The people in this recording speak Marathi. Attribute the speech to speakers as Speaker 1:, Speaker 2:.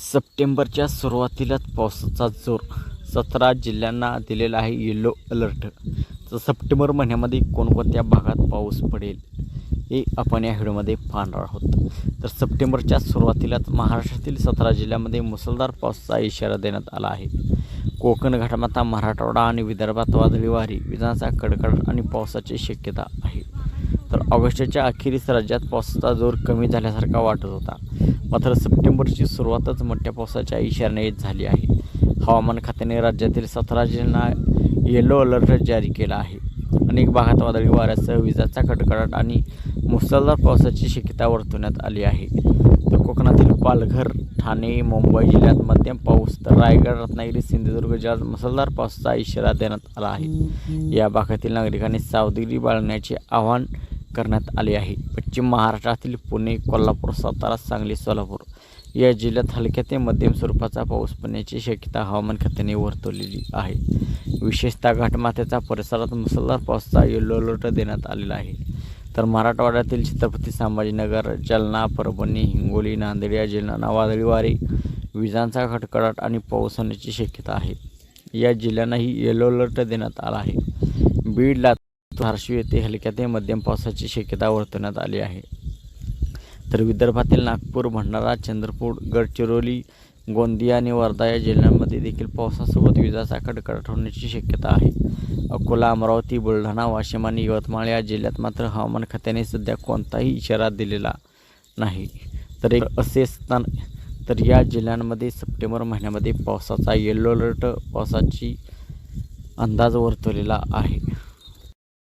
Speaker 1: सप्टेंबरच्या सुरुवातीलाच पावसाचा जोर सतरा जिल्ह्यांना दिलेला आहे येलो अलर्ट तर सप्टेंबर महिन्यामध्ये कोणकोणत्या भागात पाऊस पडेल हे आपण या व्हिडिओमध्ये पाहणार आहोत. तर सप्टेंबरच्या सुरुवातीलाच महाराष्ट्रातील सतरा जिल्ह्यामध्ये मुसळधार पावसाचा इशारा देण्यात आला आहे. कोकण घाटमाथा मराठवाडा आणि विदर्भात वादळी वारी विजांचा कडकड आणि पावसाची शक्यता आहे. तर ऑगस्टच्या अखेरीस राज्यात पावसाचा जोर कमी झाल्यासारखा वाटत होता. मात्र सप्टेंबरची सुरुवातच मोठ्या पावसाच्या इशाऱ्याने येत झाली आहे. हवामान खात्याने राज्यातील सतरा जिल्ह्यांना येलो अलर्ट जारी केला आहे. अनेक भागात वादळी वाऱ्यासह विजाचा कडकडाट आणि मुसळधार पावसाची शक्यता वर्तवण्यात आली आहे. तर कोकणातील पालघर ठाणे मुंबई जिल्ह्यात मध्यम पाऊस तर रायगड रत्नागिरी सिंधुदुर्ग जिल्ह्यात मुसळधार पावसाचा इशारा देण्यात आला आहे. या भागातील नागरिकांनी सावधगिरी बाळगण्याचे आवाहन करण्यात आले आहे. पश्चिम महाराष्ट्रातील पुणे कोल्हापूर सातारा सांगली सोलापूर या जिल्ह्यात हलक्या ते मध्यम स्वरूपाचा पाऊस पडण्याची शक्यता हवामान खात्याने वर्तवलेली आहे. विशेषतः घाटमाथ्याचा परिसरात मुसळधार पावसाचा येलो अलर्ट देण्यात आलेला आहे. तर मराठवाड्यातील छत्रपती संभाजीनगर जालना परभणी हिंगोली नांदेड या जिल्ह्यांना वादळी वारे विजांचा खडखडाट आणि पाऊस होण्याची शक्यता आहे. या जिल्ह्यांनाही येलो अलर्ट देण्यात आला आहे. बीड लातूर धाराशिव येथे हलक्या ते मध्यम पावसाची शक्यता वर्तवण्यात आली आहे. तर विदर्भातील नागपूर भंडारा चंद्रपूर गडचिरोली गोंदिया आणि वर्धा या जिल्ह्यांमध्ये देखील पावसासोबत विजाचा कडकडाट होण्याची शक्यता आहे. अकोला अमरावती बुलढाणा वाशिम आणि यवतमाळ या जिल्ह्यात मात्र हवामान खात्याने सध्या कोणताही इशारा दिलेला नाही. तर एक असे असताना तर या जिल्ह्यांमध्ये सप्टेंबर महिन्यामध्ये पावसाचा येलो अलर्ट पावसाची अंदाज वर्तवलेला आहे.